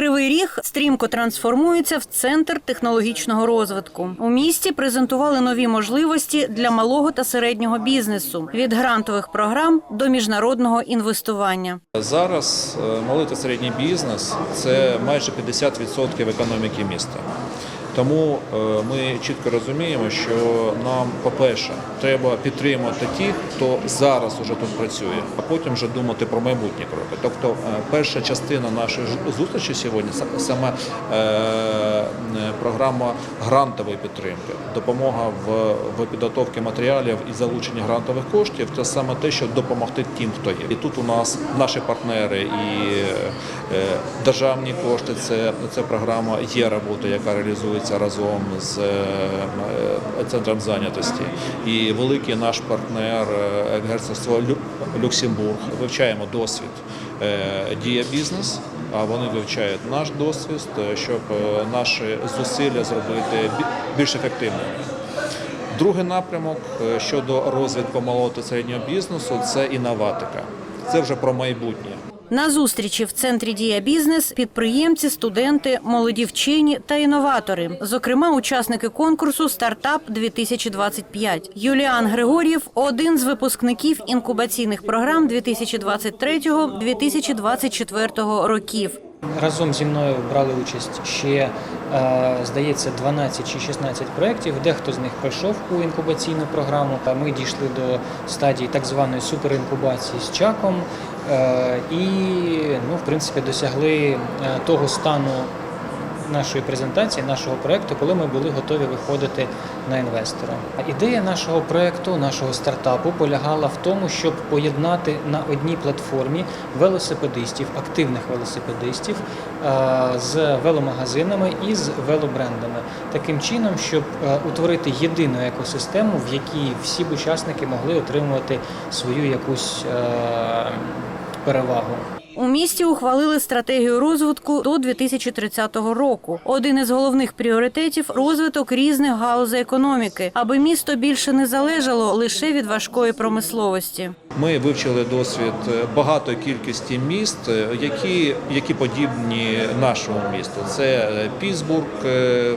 Кривий Ріг стрімко трансформується в центр технологічного розвитку. У місті презентували нові можливості для малого та середнього бізнесу від грантових програм до міжнародного інвестування. Зараз е, малий та середній бізнес це майже 50% економіки міста. Тому е, ми чітко розуміємо, що нам, по-перше, треба підтримати тих, хто зараз уже тут працює, а потім вже думати про майбутні кроки. Тобто, е, перша частина нашої зустрічі сьогодні саме е, програма грантової підтримки, допомога в, підготовці матеріалів і залученні грантових коштів. Це саме те, що допомогти тим, хто є. І тут у нас наші партнери і державні кошти. Це, це програма є робота, яка реалізується разом з е, е, центром зайнятості. І великий наш партнер е, Герцогство Люксембург. Вивчаємо досвід дія бізнес. А вони вивчають наш досвід, щоб наші зусилля зробити більш ефективними. Другий напрямок щодо розвитку малого та середнього бізнесу це інноватика. Це вже про майбутнє. На зустрічі в центрі Дія бізнес підприємці, студенти, молоді вчені та інноватори, зокрема, учасники конкурсу Стартап 2025 Юліан Григор'єв один з випускників інкубаційних програм 2023-2024 років. Разом зі мною брали участь ще, е, здається, 12 чи 16 проєктів. Дехто з них пройшов у інкубаційну програму. Та Ми дійшли до стадії так званої суперінкубації з чаком е, і, ну, в принципі, досягли е, того стану нашої презентації, нашого проєкту, коли ми були готові виходити на інвестора. Ідея нашого проєкту, нашого стартапу полягала в тому, щоб поєднати на одній платформі велосипедистів, активних велосипедистів е, з веломагазинами і з велобрендами, таким чином, щоб е, утворити єдину екосистему, в якій всі б учасники могли отримувати свою якусь е, перевагу. У місті ухвалили стратегію розвитку до 2030 року. Один із головних пріоритетів розвиток різних галузей економіки, аби місто більше не залежало лише від важкої промисловості. Ми вивчили досвід багатої кількості міст, які, які подібні нашому місту. Це е, Пітсбург е,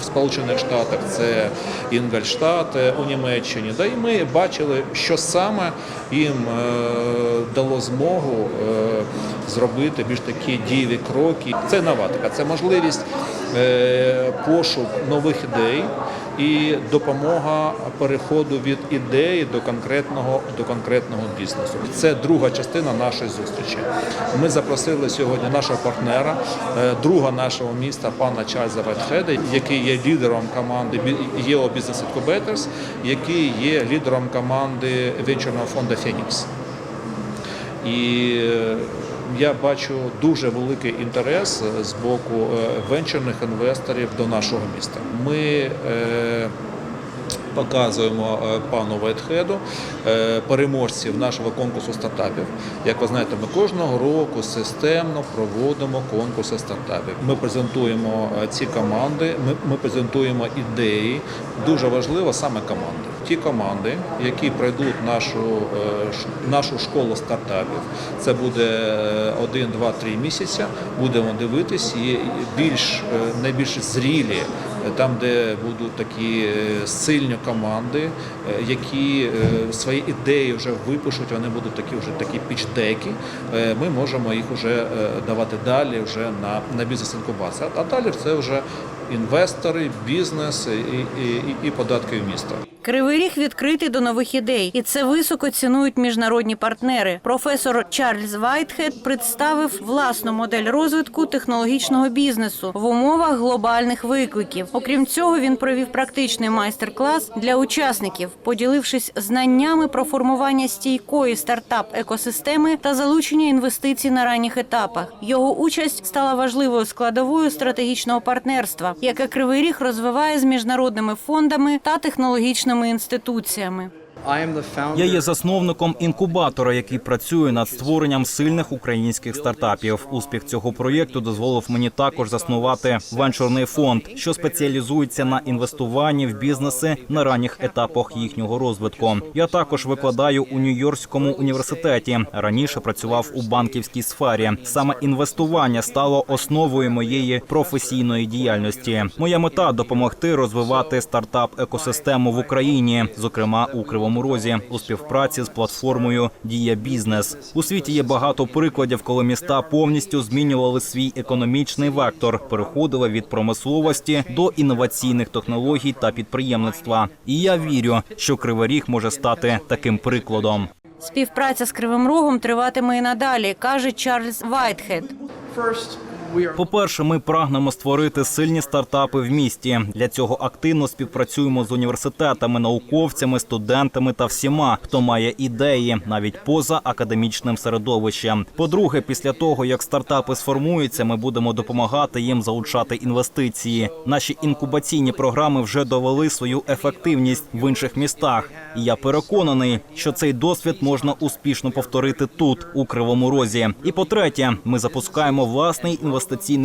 в Сполучених Штатах, це Інгольштадт е, у Німеччині. Да і ми бачили, що саме їм дало змогу зробити більш такі дієві кроки. Це новатика, це можливість е, пошук нових ідей і допомога переходу від ідеї до конкретного до конкретного бізнесу. Це друга частина нашої зустрічі. Ми запросили сьогодні нашого партнера, е, друга нашого міста, пана Чарльза Ветхеда, який є лідером команди ЄО Business Incubators, який є лідером команди венчурного фонду Фенікс. І е, я бачу дуже великий інтерес е, з боку е, венчурних інвесторів до нашого міста. Ми показуємо пану Вайтхеду переможців нашого конкурсу стартапів. Як ви знаєте, ми кожного року системно проводимо конкурси стартапів. Ми презентуємо ці команди, ми презентуємо ідеї. Дуже важливо саме команди. Ті команди, які пройдуть нашу, е, нашу школу стартапів, це буде е, один, два, три місяці. Будемо дивитись і більш е, найбільш зрілі, е, там, де будуть такі сильні команди, які свої ідеї вже випишуть, вони будуть такі вже такі пічдеки. Е, Ми можемо їх вже давати далі вже на, на бізнес-інкубацію. А далі це вже інвестори, бізнес і, і, і податки в місто. Кривий ріг відкритий до нових ідей, і це високо цінують міжнародні партнери. Професор Чарльз Вайтхед представив власну модель розвитку технологічного бізнесу в умовах глобальних викликів. Окрім цього, він провів практичний майстер-клас для учасників, поділившись знаннями про формування стійкої стартап-екосистеми та залучення інвестицій на ранніх етапах. Його участь стала важливою складовою стратегічного партнерства, яке Кривий Ріг розвиває з міжнародними фондами та технологічними інституціями. Я є засновником інкубатора, який працює над створенням сильних українських стартапів. Успіх цього проєкту дозволив мені також заснувати венчурний фонд, що спеціалізується на інвестуванні в бізнеси на ранніх етапах їхнього розвитку. Я також викладаю у Нью-Йоркському університеті. Раніше працював у банківській сфері. Саме інвестування стало основою моєї професійної діяльності. Моя мета допомогти розвивати стартап екосистему в Україні, зокрема у Кривому Розі, у співпраці з платформою Дія Бізнес. У світі є багато прикладів, коли міста повністю змінювали свій економічний вектор, переходили від промисловості до інноваційних технологій та підприємництва. І я вірю, що Кривий Ріг може стати таким прикладом. Співпраця з Кривим Рогом триватиме і надалі, каже Чарльз Вайтхед. По-перше, ми прагнемо створити сильні стартапи в місті. Для цього активно співпрацюємо з університетами, науковцями, студентами та всіма, хто має ідеї, навіть поза академічним середовищем. По-друге, після того як стартапи сформуються, ми будемо допомагати їм залучати інвестиції. Наші інкубаційні програми вже довели свою ефективність в інших містах. І я переконаний, що цей досвід можна успішно повторити тут, у Кривому Розі. І по-третє, ми запускаємо власний інвестиційний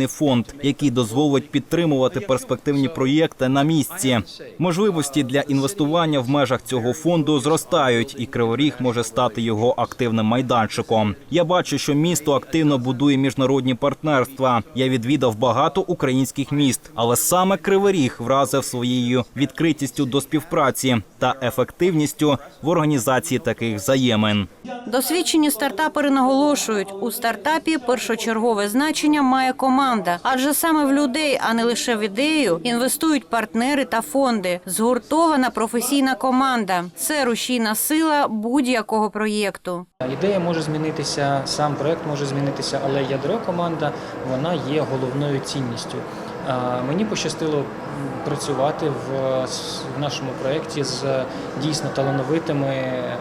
фонд, який дозволить підтримувати перспективні проєкти на місці. Можливості для інвестування в межах цього фонду зростають, і Криворіг може стати його активним майданчиком. Я бачу, що місто активно будує міжнародні партнерства. Я відвідав багато українських міст, але саме Кривий Ріг вразив своєю відкритістю до співпраці та ефективністю в організації таких взаємин. Досвідчені стартапери наголошують, у стартапі першочергове значення має команда, адже саме в людей, а не лише в ідею, інвестують партнери та фонди. Згуртована професійна команда це рушійна сила будь-якого проєкту. Ідея може змінитися, сам проект може змінитися, але ядро команда вона є головною цінністю. А, Мені пощастило працювати в, нашому проєкті з дійсно талановитими, е,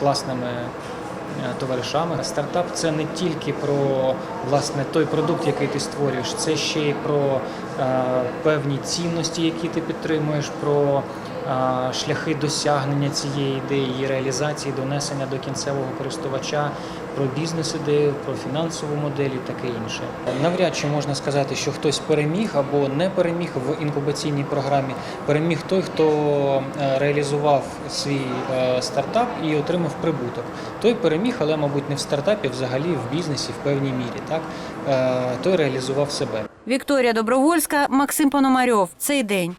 класними е, товаришами. Стартап це не тільки про власне той продукт, який ти створюєш, це ще й про е, певні цінності, які ти підтримуєш, про е, шляхи досягнення цієї ідеї, її реалізації, донесення до кінцевого користувача, про бізнес-ідею, про фінансову модель і таке інше. Навряд чи можна сказати, що хтось переміг або не переміг в інкубаційній програмі. Переміг той, хто е, реалізував свій е, стартап і отримав прибуток. Той переміг, але, мабуть, не в стартапі, взагалі в бізнесі в певній мірі. Так Е, той реалізував себе. Вікторія Добровольська, Максим Пономарьов. Цей день.